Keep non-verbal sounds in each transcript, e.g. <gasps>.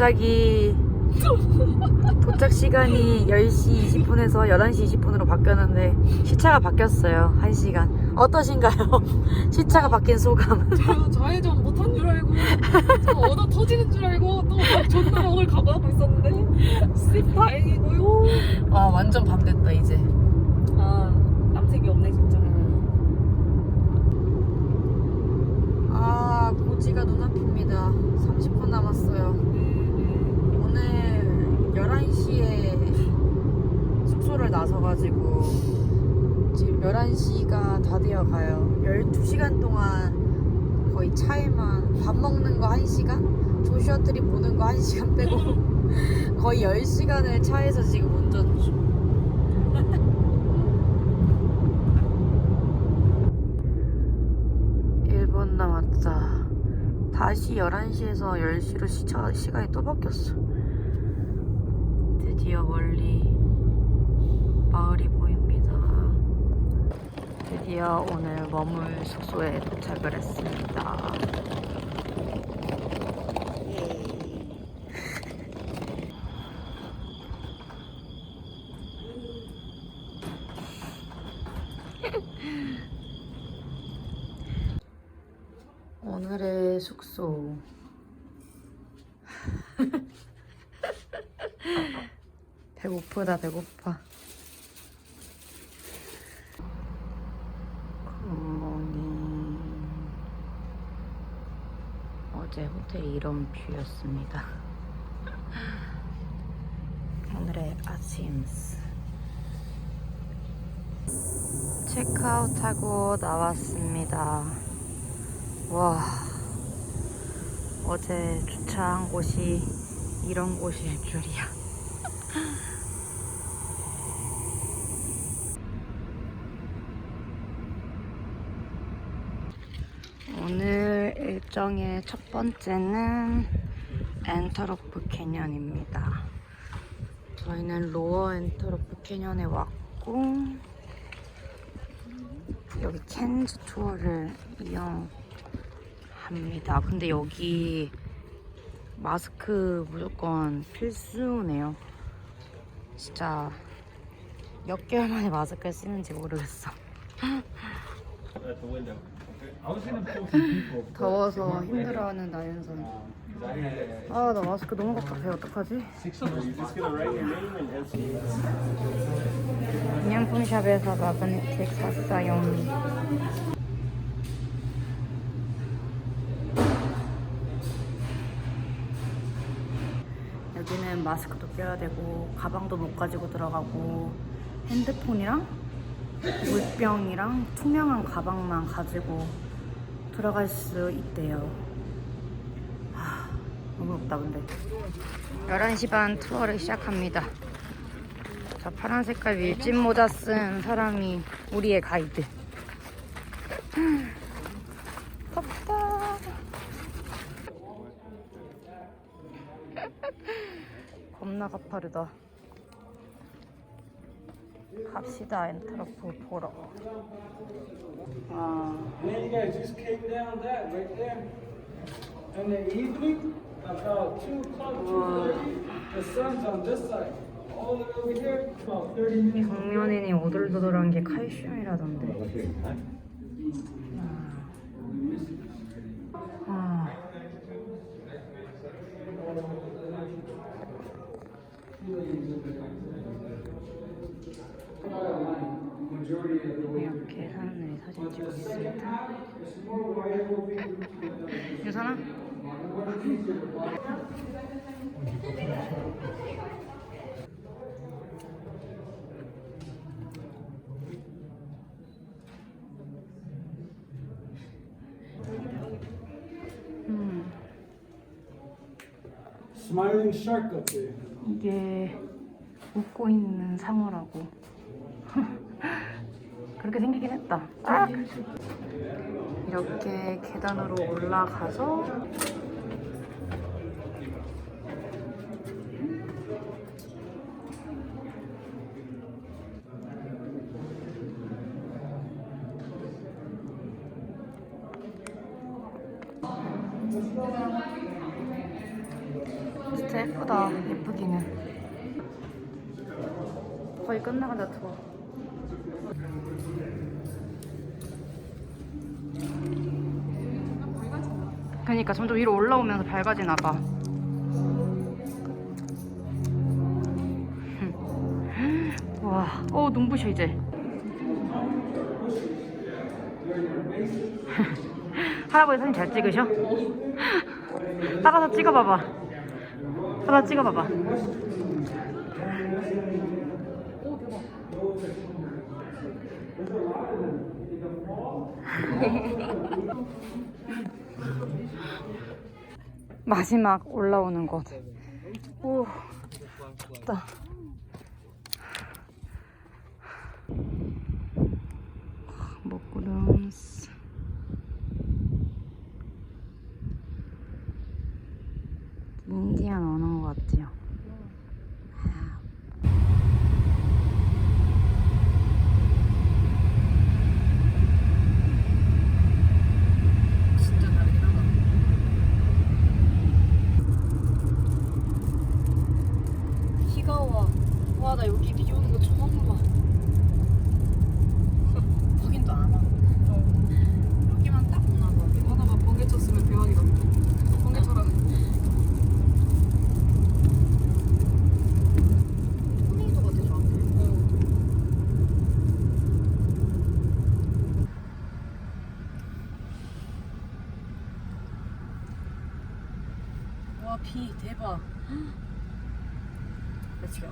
갑자기 도착 시간이 10시 20분에서 11시 20분으로 바뀌었는데 시차가 바뀌었어요. 1시간. 어떠신가요? <laughs> 시차가 바뀐 소감. 저 좌회전 못한 줄 알고 저 얻어 터지는 줄 알고 또 존나 먹을 각오하고 있었는데 씹 다행이고요 아 완전 밤 됐다 이제. 아 남색이 없네 진짜 아 고지가 눈앞입니다. 30분 남았어요. 오늘 11시에 숙소를 나 서가지고 지금 11시가 다 되어 가요. 12시간 동안 거의 차에만 밥 먹는 거 1시간? 조슈아 트리 보는 거 1시간 빼고 <laughs> 거의 10시간을 차에서 지금 운전 중. 일분 남았다. 다시 11시에서 10시로 시차, 시간이 또 바뀌었어. 드디어 멀리 마을이 보입니다. 드디어 오늘 머물 숙소에 도착을 했습니다. 오늘의 숙소. <laughs> 배고프다, 배고파. 굿모닝. 어제 호텔 이런 뷰였습니다. <laughs> 오늘의 아침. 체크아웃하고 나왔습니다. 와, 어제 주차한 곳이 이런 곳일 줄이야. <laughs> 오늘 일정의 첫 번째는 엔터로프 캐년입니다. 저희는 로어 엔터로프 캐년에 왔고, 여기 캔즈 투어를 이용합니다. 근데 여기 마스크 무조건 필수네요. 진짜 몇 개월 만에 마스크를 쓰는지 모르겠어. 더워서 힘들어하는 나연선. 아, 나 마스크 너무 답답해. 어떡하지? 기념품샵에서 마그네틱 샀어요. 여기는 마스크도 껴야 되고 가방도 못 가지고 들어가고 핸드폰이랑 물병이랑 투명한 가방만 가지고 들어갈 수 있대요. 하, 너무 없다 근데. 11시 반 투어를 시작합니다. 저 파란 색깔 밀짚 모자 쓴 사람이 우리의 가이드. 덥다. <laughs> 겁나 가파르다. 갑시다 엔트로프 보러. 아, And then you guys just came down that right there. In the evening, about two o'clock, two thirty, the sun's on this side. All the way over here, about thirty minutes. 경련인이 오돌도돌한 게 칼슘이라던데. 아. 이렇게 up there. 이게 웃고 있는 상어라고. 그렇게 생기긴 했다. 아! 이렇게 계단으로 올라가서 예쁘다. 예쁘기는. 거의 끝나간다 투어. 그러니까 점점 위로 올라오면서 밝아지나 봐. 와, 어 눈부셔 이제. <laughs> 할아버지 사진 잘 찍으셔? <laughs> 따라서 찍어봐봐. 따라 찍어봐봐. <laughs> 마지막 올라오는 곳. 오, 춥다. 먹구름스. 인디안 오는 것 같아요. 진짜 다르긴 하다. 비가 와. 와, 나 여기 비 오는 거 처음 봐. 확인도 안 와. 여기만 딱 오나 봐. 하다가 번개 쳤으면 대박이다. 번개 쳐라. 토미도 같아, 저한테. 와, 비 대박. 렛츠고.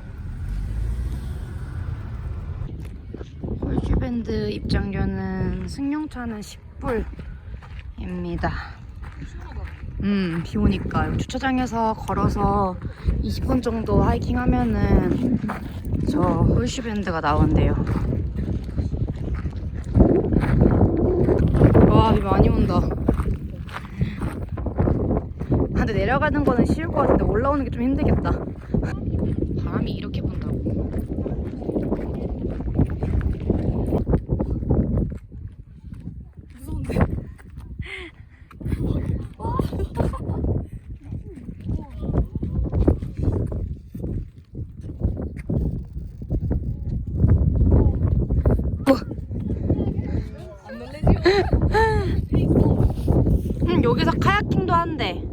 홀슈밴드 입장료는 승용차는 10불입니다. 음, 비 오니까 주차장에서 걸어서 20분 정도 하이킹 하면은 저 홀슈밴드가 나온대요. 와, 비 많이 온다. 아, 근데 내려가는 거는 쉬울 것 같은데 올라오는 게 좀 힘들겠다. 바람이 이렇게 분다고. 무서운데? 음, 여기서 카야킹도 한대.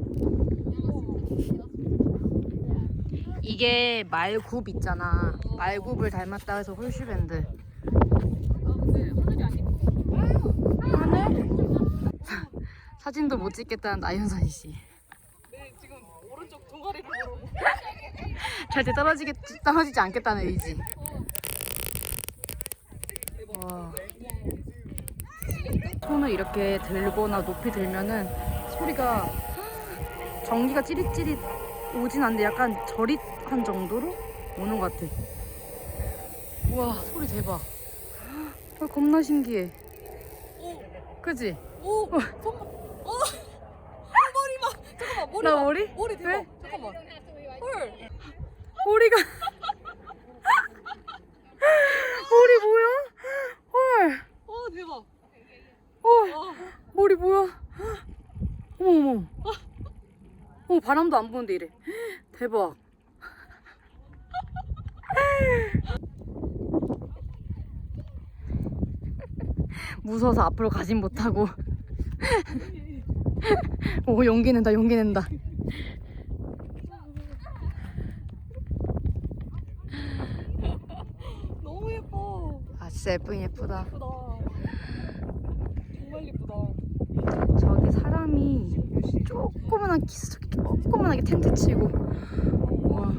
이게 말굽 있잖아. 말굽을 닮았다 해서 홀슈밴드. <laughs> 사진도 못 찍겠다는 나윤선 씨. 네, 지금 오른쪽 동아리를 보러 절대 떨어지겠 떨어지지 않겠다는 의지. 와. 손을 이렇게 들거나 높이 들면은 소리가 <gasps> 전기가 찌릿찌릿 오진 않는데 약간 저릿 한 정도로 오는 것 같아. 우와 소리 대박. 아, 겁나 신기해. 그지? 오! 잠깐만! 어! 어, 머리 봐! 잠깐만, 머리 나 봐. 머리? 머리 대박! 왜? 잠깐만. 헐! 머리가 <laughs> 머리 뭐야? 헐. 어, 대박! 헐. 어. 머리 뭐야? 어머 어머. 어 바람도 안 부는데 이래. 대박. 무서워서 앞으로 가진 못하고. <laughs> 오 용기 낸다 용기 낸다. <laughs> 너무 예뻐! 아 진짜 예쁘긴 예쁘다. 예쁘다. 정말 예쁘다. 저기 사람이 조그만한 기스 조그만하게 텐트 치고 와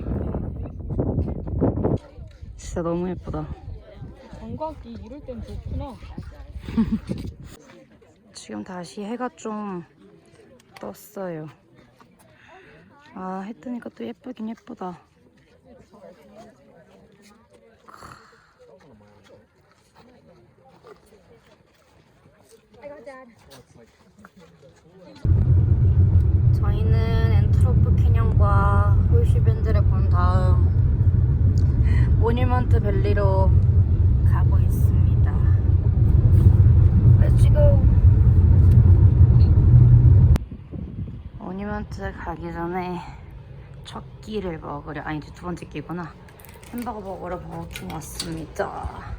진짜 너무 예쁘다 광각이 이럴 땐 좋구나. <laughs> 지금 다시 해가 좀 떴어요. 아 해 뜨니까 또 예쁘긴 예쁘다. 저희는 엔트로프 캐년과 홀슈밴드를 본 다음 모니먼트 밸리로 가고 있습니다. Let's go. 모니먼트 가기 전에 첫 끼를 먹으려 아니 이제 두 번째 끼구나. 햄버거 먹으러 버거킹 왔습니다